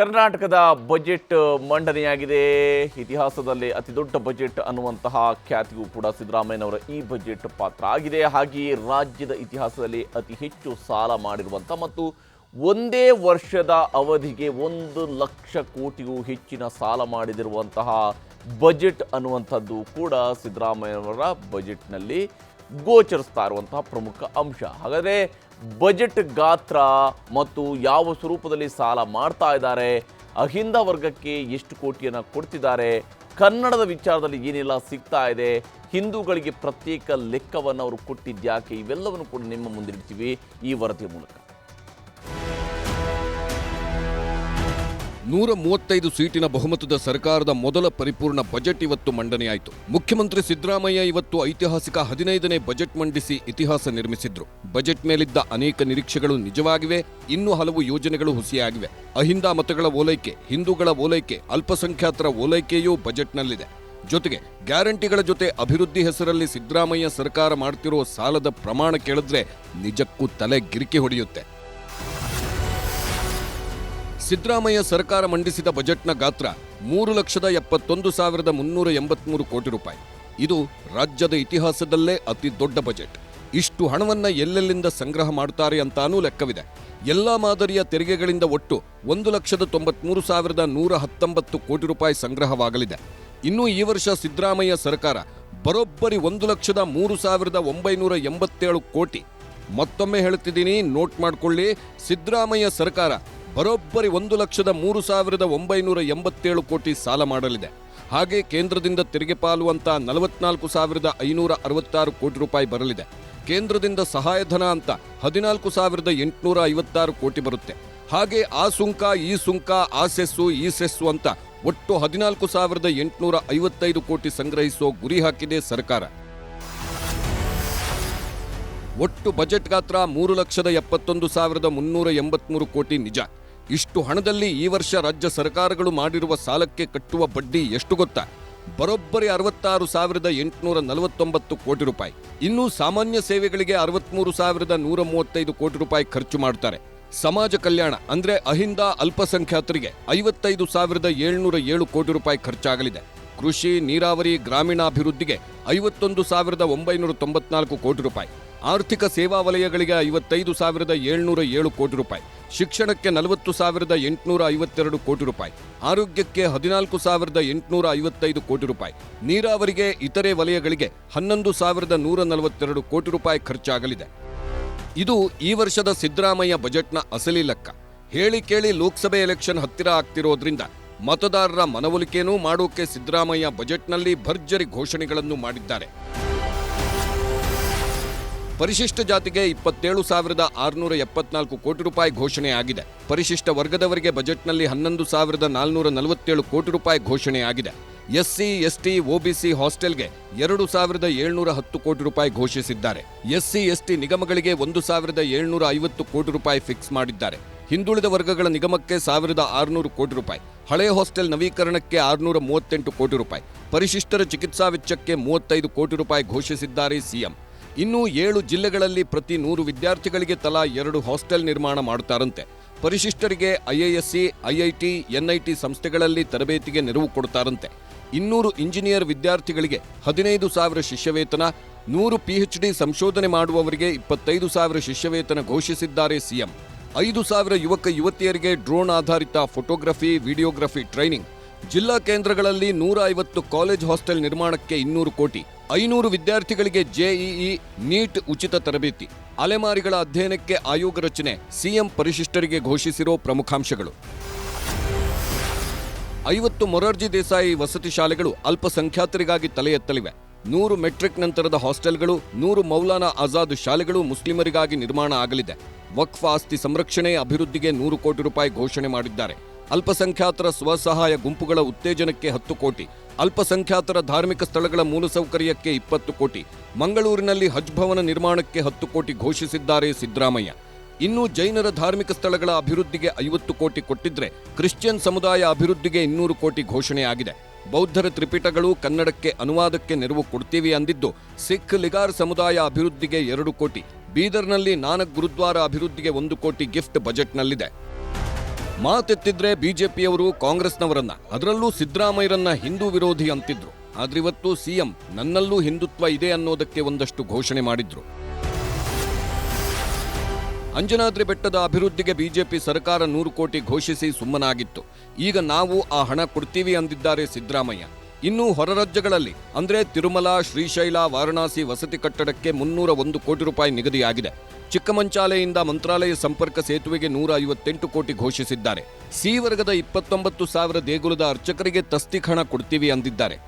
ಕರ್ನಾಟಕದ ಬಜೆಟ್ ಮಂಡನೆಯಾಗಿದೆ. ಇತಿಹಾಸದಲ್ಲಿ ಅತಿ ದೊಡ್ಡ ಬಜೆಟ್ ಅನ್ನುವಂತಹ ಖ್ಯಾತಿಗೂ ಕೂಡ ಸಿದ್ದರಾಮಯ್ಯನವರ ಈ ಬಜೆಟ್ ಪಾತ್ರ ಆಗಿದೆ. ಹಾಗೆಯೇ ರಾಜ್ಯದ ಇತಿಹಾಸದಲ್ಲಿ ಅತಿ ಹೆಚ್ಚು ಸಾಲ ಮಾಡಿರುವಂಥ ಮತ್ತು ಒಂದೇ ವರ್ಷದ ಅವಧಿಗೆ ಒಂದು ಲಕ್ಷ ಕೋಟಿಗೂ ಹೆಚ್ಚಿನ ಸಾಲ ಮಾಡಿದಿರುವಂತಹ ಬಜೆಟ್ ಅನ್ನುವಂಥದ್ದು ಕೂಡ ಸಿದ್ದರಾಮಯ್ಯನವರ ಬಜೆಟ್ನಲ್ಲಿ ಗೋಚರಿಸ್ತಾ ಇರುವಂತಹ ಪ್ರಮುಖ ಅಂಶ. ಹಾಗಾದರೆ ಬಜೆಟ್ ಗಾತ್ರ ಮತ್ತು ಯಾವ ಸ್ವರೂಪದಲ್ಲಿ ಸಾಲ ಮಾಡ್ತಾ ಇದ್ದಾರೆ, ಅಹಿಂದ ವರ್ಗಕ್ಕೆ ಎಷ್ಟು ಕೋಟಿಯನ್ನು ಕೊಡ್ತಿದ್ದಾರೆ, ಕನ್ನಡದ ವಿಚಾರದಲ್ಲಿ ಏನೆಲ್ಲ ಸಿಗ್ತಾ ಇದೆ, ಹಿಂದೂಗಳಿಗೆ ಪ್ರತ್ಯೇಕ ಲೆಕ್ಕವನ್ನು ಅವರು ಕೊಟ್ಟಿದ್ಯಾಕೆ ಇವೆಲ್ಲವನ್ನು ಕೂಡ ನಿಮ್ಮ ಮುಂದಿಡ್ತೀವಿ ಈ ವರದಿಯ ಮೂಲಕ. ನೂರ ಮೂವತ್ತೈದು ಸೀಟಿನ ಬಹುಮತದ ಸರ್ಕಾರದ ಮೊದಲ ಪರಿಪೂರ್ಣ ಬಜೆಟ್ ಇವತ್ತು ಮಂಡನೆಯಾಯಿತು. ಮುಖ್ಯಮಂತ್ರಿ ಸಿದ್ದರಾಮಯ್ಯ ಇವತ್ತು ಐತಿಹಾಸಿಕ ಹದಿನೈದನೇ ಬಜೆಟ್ ಮಂಡಿಸಿ ಇತಿಹಾಸ ನಿರ್ಮಿಸಿದ್ರು. ಬಜೆಟ್ ಮೇಲಿದ್ದ ಅನೇಕ ನಿರೀಕ್ಷೆಗಳು ನಿಜವಾಗಿವೆ, ಇನ್ನೂ ಹಲವು ಯೋಜನೆಗಳು ಹುಸಿಯಾಗಿವೆ. ಅಹಿಂದ ಮತಗಳ ಓಲೈಕೆ, ಹಿಂದೂಗಳ ಓಲೈಕೆ, ಅಲ್ಪಸಂಖ್ಯಾತರ ಓಲೈಕೆಯೂ ಬಜೆಟ್ನಲ್ಲಿದೆ. ಜೊತೆಗೆ ಗ್ಯಾರಂಟಿಗಳ ಜೊತೆ ಅಭಿವೃದ್ಧಿ ಹೆಸರಲ್ಲಿ ಸಿದ್ದರಾಮಯ್ಯ ಸರ್ಕಾರ ಮಾಡ್ತಿರೋ ಸಾಲದ ಪ್ರಮಾಣ ಕೇಳಿದ್ರೆ ನಿಜಕ್ಕೂ ತಲೆ ಗಿರಿಕಿ ಹೊಡೆಯುತ್ತೆ. ಸಿದ್ದರಾಮಯ್ಯ ಸರ್ಕಾರ ಮಂಡಿಸಿದ ಬಜೆಟ್ನ ಗಾತ್ರ ಮೂರು ಲಕ್ಷದ ಎಪ್ಪತ್ತೊಂದು ಸಾವಿರದ ಮುನ್ನೂರ ಎಂಬತ್ಮೂರು ಕೋಟಿ ರೂಪಾಯಿ. ಇದು ರಾಜ್ಯದ ಇತಿಹಾಸದಲ್ಲೇ ಅತಿ ದೊಡ್ಡ ಬಜೆಟ್. ಇಷ್ಟು ಹಣವನ್ನ ಎಲ್ಲೆಲ್ಲಿಂದ ಸಂಗ್ರಹ ಮಾಡ್ತಾರೆ ಅಂತಾನೂ ಲೆಕ್ಕವಿದೆ. ಎಲ್ಲ ಮಾದರಿಯ ತೆರಿಗೆಗಳಿಂದ ಒಟ್ಟು ಒಂದು ಲಕ್ಷದ ತೊಂಬತ್ಮೂರು ಸಾವಿರದ ನೂರ ಹತ್ತೊಂಬತ್ತು ಕೋಟಿ ರೂಪಾಯಿ ಸಂಗ್ರಹವಾಗಲಿದೆ. ಇನ್ನು ಈ ವರ್ಷ ಸಿದ್ದರಾಮಯ್ಯ ಸರ್ಕಾರ ಬರೋಬ್ಬರಿ ಒಂದು ಲಕ್ಷದ ಮೂರು ಸಾವಿರದ ಒಂಬೈನೂರ ಎಂಬತ್ತೇಳು ಕೋಟಿ. ಮತ್ತೊಮ್ಮೆ ಹೇಳ್ತಿದ್ದೀನಿ, ನೋಟ್ ಮಾಡಿಕೊಳ್ಳಿ. ಸಿದ್ದರಾಮಯ್ಯ ಸರ್ಕಾರ ಬರೋಬ್ಬರಿ ಒಂದು ಲಕ್ಷದ ಮೂರು ಸಾವಿರದ ಒಂಬೈನೂರ ಎಂಬತ್ತೇಳು ಕೋಟಿ ಸಾಲ ಮಾಡಲಿದೆ. ಹಾಗೆ ಕೇಂದ್ರದಿಂದ ತೆರಿಗೆ ಪಾಲು ಅಂತ ನಲವತ್ನಾಲ್ಕು ಸಾವಿರದ ಐನೂರ ಅರವತ್ತಾರು ಕೋಟಿ ರೂಪಾಯಿ ಬರಲಿದೆ. ಕೇಂದ್ರದಿಂದ ಸಹಾಯಧನ ಅಂತ ಹದಿನಾಲ್ಕು ಸಾವಿರದ ಎಂಟುನೂರ ಐವತ್ತಾರು ಕೋಟಿ ಬರುತ್ತೆ. ಹಾಗೆ ಆ ಸುಂಕ, ಈ ಸುಂಕ, ಆ ಸೆಸ್ಸು, ಈ ಸೆಸ್ಸು ಅಂತ ಒಟ್ಟು ಹದಿನಾಲ್ಕು ಸಾವಿರದ ಎಂಟುನೂರ ಐವತ್ತೈದು ಕೋಟಿ ಸಂಗ್ರಹಿಸೋ ಗುರಿ ಹಾಕಿದೆ ಸರ್ಕಾರ. ಒಟ್ಟು ಬಜೆಟ್ ಗಾತ್ರ ಮೂರು ಲಕ್ಷದ ಎಪ್ಪತ್ತೊಂದು ಸಾವಿರದ ಮುನ್ನೂರ ಎಂಬತ್ಮೂರು ಕೋಟಿ ನಿಜ. ಇಷ್ಟು ಹಣದಲ್ಲಿ ಈ ವರ್ಷ ರಾಜ್ಯ ಸರ್ಕಾರಗಳು ಮಾಡಿರುವ ಸಾಲಕ್ಕೆ ಕಟ್ಟುವ ಬಡ್ಡಿ ಎಷ್ಟು ಗೊತ್ತಾ? ಬರೋಬ್ಬರಿ ಅರವತ್ತಾರು ಸಾವಿರದ ಎಂಟುನೂರ ನಲವತ್ತೊಂಬತ್ತು ಕೋಟಿ ರೂಪಾಯಿ. ಇನ್ನು ಸಾಮಾನ್ಯ ಸೇವೆಗಳಿಗೆ ಅರವತ್ಮೂರು ಸಾವಿರದ ನೂರ ಮೂವತ್ತೈದು ಕೋಟಿ ರೂಪಾಯಿ ಖರ್ಚು ಮಾಡ್ತಾರೆ. ಸಮಾಜ ಕಲ್ಯಾಣ ಅಂದ್ರೆ ಅಹಿಂದ ಅಲ್ಪಸಂಖ್ಯಾತರಿಗೆ ಐವತ್ತೈದು ಸಾವಿರದ ಏಳ್ನೂರ ಏಳು ಕೋಟಿ ರೂಪಾಯಿ ಖರ್ಚಾಗಲಿದೆ. ಕೃಷಿ, ನೀರಾವರಿ, ಗ್ರಾಮೀಣಾಭಿವೃದ್ಧಿಗೆ ಐವತ್ತೊಂದು ಸಾವಿರದ ಒಂಬೈನೂರ ತೊಂಬತ್ನಾಲ್ಕು ಕೋಟಿ ರೂಪಾಯಿ. ಆರ್ಥಿಕ ಸೇವಾ ವಲಯಗಳಿಗೆ ಐವತ್ತೈದು ಸಾವಿರದ ಏಳ್ನೂರ ಏಳು ಕೋಟಿ ರೂಪಾಯಿ, ಶಿಕ್ಷಣಕ್ಕೆ ನಲವತ್ತು ಸಾವಿರದ ಎಂಟುನೂರ ಐವತ್ತೆರಡು ಕೋಟಿ ರೂಪಾಯಿ, ಆರೋಗ್ಯಕ್ಕೆ ಹದಿನಾಲ್ಕು ಸಾವಿರದ ಎಂಟುನೂರ ಐವತ್ತೈದು ಕೋಟಿ ರೂಪಾಯಿ, ನೀರಾವರಿಗೆ ಇತರೆ ವಲಯಗಳಿಗೆ ಹನ್ನೊಂದು ಸಾವಿರದ ನೂರ ನಲವತ್ತೆರಡು ಕೋಟಿ ರೂಪಾಯಿ ಖರ್ಚಾಗಲಿದೆ. ಇದು ಈ ವರ್ಷದ ಸಿದ್ದರಾಮಯ್ಯ ಬಜೆಟ್ನ ಅಸಲಿ ಲೆಕ್ಕ. ಹೇಳಿ ಕೇಳಿ ಲೋಕಸಭೆ ಎಲೆಕ್ಷನ್ ಹತ್ತಿರ ಆಗ್ತಿರೋದ್ರಿಂದ ಮತದಾರರ ಮನವೊಲಿಕೆನೂ ಮಾಡೋಕೆ ಸಿದ್ದರಾಮಯ್ಯ ಬಜೆಟ್ನಲ್ಲಿ ಭರ್ಜರಿ ಘೋಷಣೆಗಳನ್ನು ಮಾಡಿದ್ದಾರೆ. ಪರಿಶಿಷ್ಟ ಜಾತಿಗೆ ಇಪ್ಪತ್ತೇಳು ಸಾವಿರದ ಆರುನೂರ ಎಪ್ಪತ್ನಾಲ್ಕು ಕೋಟಿ ರೂಪಾಯಿ ಘೋಷಣೆಯಾಗಿದೆ ಪರಿಶಿಷ್ಟ ವರ್ಗದವರಿಗೆ ಬಜೆಟ್ನಲ್ಲಿ ಹನ್ನೊಂದು ಸಾವಿರದ ನಾಲ್ನೂರ ನಲವತ್ತೇಳು ಕೋಟಿ ರೂಪಾಯಿ ಘೋಷಣೆಯಾಗಿದೆ ಎಸ್ಸಿ, ಎಸ್ಟಿ ಒಬಿಸಿ ಹಾಸ್ಟೆಲ್ಗೆ ಎರಡು ಸಾವಿರದ ಏಳ್ನೂರ ಹತ್ತು ಕೋಟಿ ರೂಪಾಯಿ ಘೋಷಿಸಿದ್ದಾರೆ. ಎಸ್ಸಿ, ಎಸ್ಟಿ ನಿಗಮಗಳಿಗೆ ಒಂದು ಸಾವಿರದ ಏಳ್ನೂರ ಐವತ್ತು ಕೋಟಿ ರೂಪಾಯಿ ಫಿಕ್ಸ್ ಮಾಡಿದ್ದಾರೆ. ಹಿಂದುಳಿದ ವರ್ಗಗಳ ನಿಗಮಕ್ಕೆ ಸಾವಿರದ ಆರುನೂರು ಕೋಟಿ ರೂಪಾಯಿ. ಹಳೆ ಹಾಸ್ಟೆಲ್ ನವೀಕರಣಕ್ಕೆ ಆರುನೂರ ಮೂವತ್ತೆಂಟು ಕೋಟಿ ರೂಪಾಯಿ. ಪರಿಶಿಷ್ಟರ ಚಿಕಿತ್ಸಾ ವೆಚ್ಚಕ್ಕೆ ಮೂವತ್ತೈದು ಕೋಟಿ ರೂಪಾಯಿ ಘೋಷಿಸಿದ್ದಾರೆ ಸಿಎಂ. ಇನ್ನು ಏಳು ಜಿಲ್ಲೆಗಳಲ್ಲಿ ಪ್ರತಿ ನೂರು ವಿದ್ಯಾರ್ಥಿಗಳಿಗೆ ತಲಾ ಎರಡು ಹಾಸ್ಟೆಲ್ ನಿರ್ಮಾಣ ಮಾಡುತ್ತಾರಂತೆ. ಪರಿಶಿಷ್ಟರಿಗೆ ಐಐಎಸ್ಸಿ ಐಐಟಿ ಎನ್ಐಟಿ ಸಂಸ್ಥೆಗಳಲ್ಲಿ ತರಬೇತಿಗೆ ನೆರವು ಕೊಡುತ್ತಾರಂತೆ. ಇನ್ನೂರು ಇಂಜಿನಿಯರ್ ವಿದ್ಯಾರ್ಥಿಗಳಿಗೆ ಹದಿನೈದು ಸಾವಿರ ಶಿಷ್ಯವೇತನ, ನೂರು ಪಿಎಚ್ಡಿ ಸಂಶೋಧನೆ ಮಾಡುವವರಿಗೆ ಇಪ್ಪತ್ತೈದು ಸಾವಿರ ಶಿಷ್ಯವೇತನ ಘೋಷಿಸಿದ್ದಾರೆ ಸಿಎಂ. ಐದು ಸಾವಿರ ಯುವಕ ಯುವತಿಯರಿಗೆ ಡ್ರೋನ್ ಆಧಾರಿತ ಫೋಟೋಗ್ರಫಿ, ವಿಡಿಯೋಗ್ರಫಿ ಟ್ರೈನಿಂಗ್. ಜಿಲ್ಲಾ ಕೇಂದ್ರಗಳಲ್ಲಿ ನೂರ ಐವತ್ತು ಕಾಲೇಜ್ ಹಾಸ್ಟೆಲ್ ನಿರ್ಮಾಣಕ್ಕೆ ಇನ್ನೂರು ಕೋಟಿ. ಐನೂರು ವಿದ್ಯಾರ್ಥಿಗಳಿಗೆ ಜೆಇಇ ನೀಟ್ ಉಚಿತ ತರಬೇತಿ. ಅಲೆಮಾರಿಗಳ ಅಧ್ಯಯನಕ್ಕೆ ಆಯೋಗ ರಚನೆ, ಸಿಎಂ ಪರಿಶಿಷ್ಟರಿಗೆ ಘೋಷಿಸಿರೋ ಪ್ರಮುಖಾಂಶಗಳು. ಐವತ್ತು ಮೊರಾರ್ಜಿ ದೇಸಾಯಿ ವಸತಿ ಶಾಲೆಗಳು ಅಲ್ಪಸಂಖ್ಯಾತರಿಗಾಗಿ ತಲೆ ಎತ್ತಲಿವೆ. ನೂರು ಮೆಟ್ರಿಕ್ ನಂತರದ ಹಾಸ್ಟೆಲ್ಗಳು, ನೂರು ಮೌಲಾನಾ ಆಜಾದ್ ಶಾಲೆಗಳು ಮುಸ್ಲಿಮರಿಗಾಗಿ ನಿರ್ಮಾಣ ಆಗಲಿದೆ. ವಕ್ಫ್ ಆಸ್ತಿ ಸಂರಕ್ಷಣೆ ಅಭಿವೃದ್ಧಿಗೆ ನೂರು ಕೋಟಿ ರೂಪಾಯಿ ಘೋಷಣೆ ಮಾಡಿದ್ದಾರೆ. ಅಲ್ಪಸಂಖ್ಯಾತರ ಸ್ವಸಹಾಯ ಗುಂಪುಗಳ ಉತ್ತೇಜನಕ್ಕೆ ಹತ್ತು ಕೋಟಿ, ಅಲ್ಪಸಂಖ್ಯಾತರ ಧಾರ್ಮಿಕ ಸ್ಥಳಗಳ ಮೂಲಸೌಕರ್ಯಕ್ಕೆ ಇಪ್ಪತ್ತು ಕೋಟಿ, ಮಂಗಳೂರಿನಲ್ಲಿ ಹಜ್ ಭವನ ನಿರ್ಮಾಣಕ್ಕೆ ಹತ್ತು ಕೋಟಿ ಘೋಷಿಸಿದ್ದಾರೆ ಸಿದ್ದರಾಮಯ್ಯ. ಇನ್ನು ಜೈನರ ಧಾರ್ಮಿಕ ಸ್ಥಳಗಳ ಅಭಿವೃದ್ಧಿಗೆ ಐವತ್ತು ಕೋಟಿ ಕೊಟ್ಟಿದ್ರೆ ಕ್ರಿಶ್ಚಿಯನ್ ಸಮುದಾಯ ಅಭಿವೃದ್ಧಿಗೆ ಇನ್ನೂರು ಕೋಟಿ ಘೋಷಣೆಯಾಗಿದೆ ಬೌದ್ಧರ ತ್ರಿಪಿಟಗಳು ಕನ್ನಡಕ್ಕೆ ಅನುವಾದಕ್ಕೆ ನೆರವು ಕೊಡ್ತೀವಿ ಅಂದಿದ್ದು ಸಿಖ್ ಲಿಗಾರ್ ಸಮುದಾಯ ಅಭಿವೃದ್ಧಿಗೆ ಎರಡು ಕೋಟಿ, ಬೀದರ್ನಲ್ಲಿ ನಾನಕ್ ಗುರುದ್ವಾರ ಅಭಿವೃದ್ಧಿಗೆ ಒಂದು ಕೋಟಿ ಗಿಫ್ಟ್ ಬಜೆಟ್ನಲ್ಲಿದೆ. ಮಾತೆತ್ತಿದ್ರೆ ಬಿಜೆಪಿಯವರು ಕಾಂಗ್ರೆಸ್ನವರನ್ನ. ಅದರಲ್ಲೂ ಸಿದ್ದರಾಮಯ್ಯರನ್ನ ಹಿಂದೂ ವಿರೋಧಿ ಅಂತಿದ್ರು. ಆದ್ರಿವತ್ತು ಸಿಎಂ ನನ್ನಲ್ಲೂ ಹಿಂದುತ್ವ ಇದೆ ಅನ್ನೋದಕ್ಕೆ ಒಂದಷ್ಟು ಘೋಷಣೆ ಮಾಡಿದ್ರು. ಅಂಜನಾದ್ರಿ ಬೆಟ್ಟದ ಅಭಿವೃದ್ಧಿಗೆ ಬಿಜೆಪಿ ಸರ್ಕಾರ ನೂರು ಕೋಟಿ ಘೋಷಿಸಿ ಸುಮ್ಮನಾಗಿತ್ತು. ಈಗ ನಾವು ಆ ಹಣ ಕೊಡ್ತೀವಿ ಅಂದಿದ್ದಾರೆ ಸಿದ್ದರಾಮಯ್ಯ. ಇನ್ನು ಹೊರ ರಾಜ್ಯಗಳಲ್ಲಿ, ಅಂದ್ರೆ ತಿರುಮಲ, ಶ್ರೀಶೈಲ, ವಾರಣಾಸಿ ವಸತಿ ಕಟ್ಟಡಕ್ಕೆ ಮುನ್ನೂರ ಒಂದು ಕೋಟಿ ರೂಪಾಯಿ ನಿಗದಿಯಾಗಿದೆ. ಚಿಕ್ಕಮಂಚಾಲೆಯಿಂದ ಮಂತ್ರಾಲಯ ಸಂಪರ್ಕ ಸೇತುವೆಗೆ ನೂರ ಐವತ್ತೆಂಟು ಕೋಟಿ ಘೋಷಿಸಿದ್ದಾರೆ. ಸಿ ವರ್ಗದ ಇಪ್ಪತ್ತೊಂಬತ್ತು ಸಾವಿರ ದೇಗುಲದ ಅರ್ಚಕರಿಗೆ ತಸ್ತಿಕ್ ಹಣ ಕೊಡ್ತೀವಿ ಅಂದಿದ್ದಾರೆ.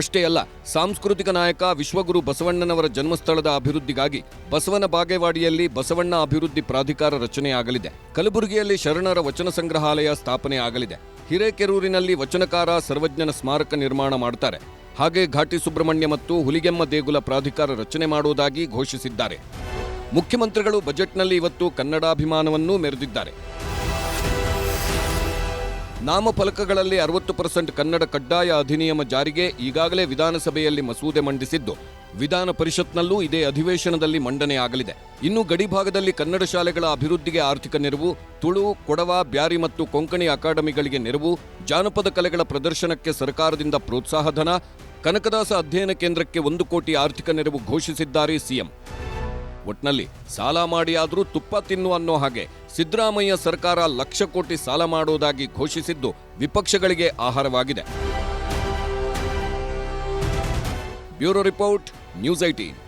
ಅಷ್ಟೇ ಅಲ್ಲ, ಸಾಂಸ್ಕೃತಿಕ ನಾಯಕ ವಿಶ್ವಗುರು ಬಸವಣ್ಣನವರ ಜನ್ಮಸ್ಥಳದ ಅಭಿವೃದ್ಧಿಗಾಗಿ ಬಸವನ ಬಾಗೇವಾಡಿಯಲ್ಲಿ ಬಸವಣ್ಣ ಅಭಿವೃದ್ಧಿ ಪ್ರಾಧಿಕಾರ ರಚನೆಯಾಗಲಿದೆ. ಕಲಬುರಗಿಯಲ್ಲಿ ಶರಣರ ವಚನ ಸಂಗ್ರಹಾಲಯ ಸ್ಥಾಪನೆ ಆಗಲಿದೆ ಹಿರೇಕೆರೂರಿನಲ್ಲಿ ವಚನಕಾರ ಸರ್ವಜ್ಞನ ಸ್ಮಾರಕ ನಿರ್ಮಾಣ ಮಾಡ್ತಾರೆ. ಹಾಗೆ ಘಾಟಿ ಸುಬ್ರಹ್ಮಣ್ಯ ಮತ್ತು ಹುಲಿಗೆಮ್ಮ ದೇಗುಲ ಪ್ರಾಧಿಕಾರ ರಚನೆ ಮಾಡುವುದಾಗಿ ಘೋಷಿಸಿದ್ದಾರೆ. ಮುಖ್ಯಮಂತ್ರಿಗಳು ಬಜೆಟ್ನಲ್ಲಿ ಇವತ್ತು ಕನ್ನಡಾಭಿಮಾನವನ್ನೂ ಮೆರೆದಿದ್ದಾರೆ. ನಾಮಫಲಕಗಳಲ್ಲಿ ಅರವತ್ತು ಪರ್ಸೆಂಟ್ ಕನ್ನಡ ಕಡ್ಡಾಯ ಅಧಿನಿಯಮ ಜಾರಿಗೆ ಈಗಾಗಲೇ ವಿಧಾನಸಭೆಯಲ್ಲಿ ಮಸೂದೆ ಮಂಡಿಸಿದ್ದು, ವಿಧಾನ ಪರಿಷತ್ನಲ್ಲೂ ಇದೇ ಅಧಿವೇಶನದಲ್ಲಿ ಮಂಡನೆಯಾಗಲಿದೆ ಇನ್ನು ಗಡಿಭಾಗದಲ್ಲಿ ಕನ್ನಡ ಶಾಲೆಗಳ ಅಭಿವೃದ್ಧಿಗೆ ಆರ್ಥಿಕ ನೆರವು, ತುಳು, ಕೊಡವ, ಬ್ಯಾರಿ ಮತ್ತು ಕೊಂಕಣಿ ಅಕಾಡೆಮಿಗಳಿಗೆ ನೆರವು, ಜಾನಪದ ಕಲೆಗಳ ಪ್ರದರ್ಶನಕ್ಕೆ ಸರ್ಕಾರದಿಂದ ಪ್ರೋತ್ಸಾಹಧನ ಕನಕದಾಸ ಅಧ್ಯಯನ ಕೇಂದ್ರಕ್ಕೆ ಒಂದು ಕೋಟಿ ಆರ್ಥಿಕ ನೆರವು ಘೋಷಿಸಿದ್ದಾರೆ ಸಿಎಂ. ಒಟ್ನಲ್ಲಿ ಸಾಲ ಮಾಡಿ ಆದರೂ ತುಪ್ಪ ತಿನ್ನು ಅನ್ನೋ ಹಾಗೆ ಸಿದ್ದರಾಮಯ್ಯ ಸರ್ಕಾರ ಲಕ್ಷ ಕೋಟಿ ಸಾಲ ಮಾಡೋದಾಗಿ ಘೋಷಿಸಿದ್ದು ವಿಪಕ್ಷಗಳಿಗೆ ಆಹಾರವಾಗಿದೆ. Bureau report, news eighteen.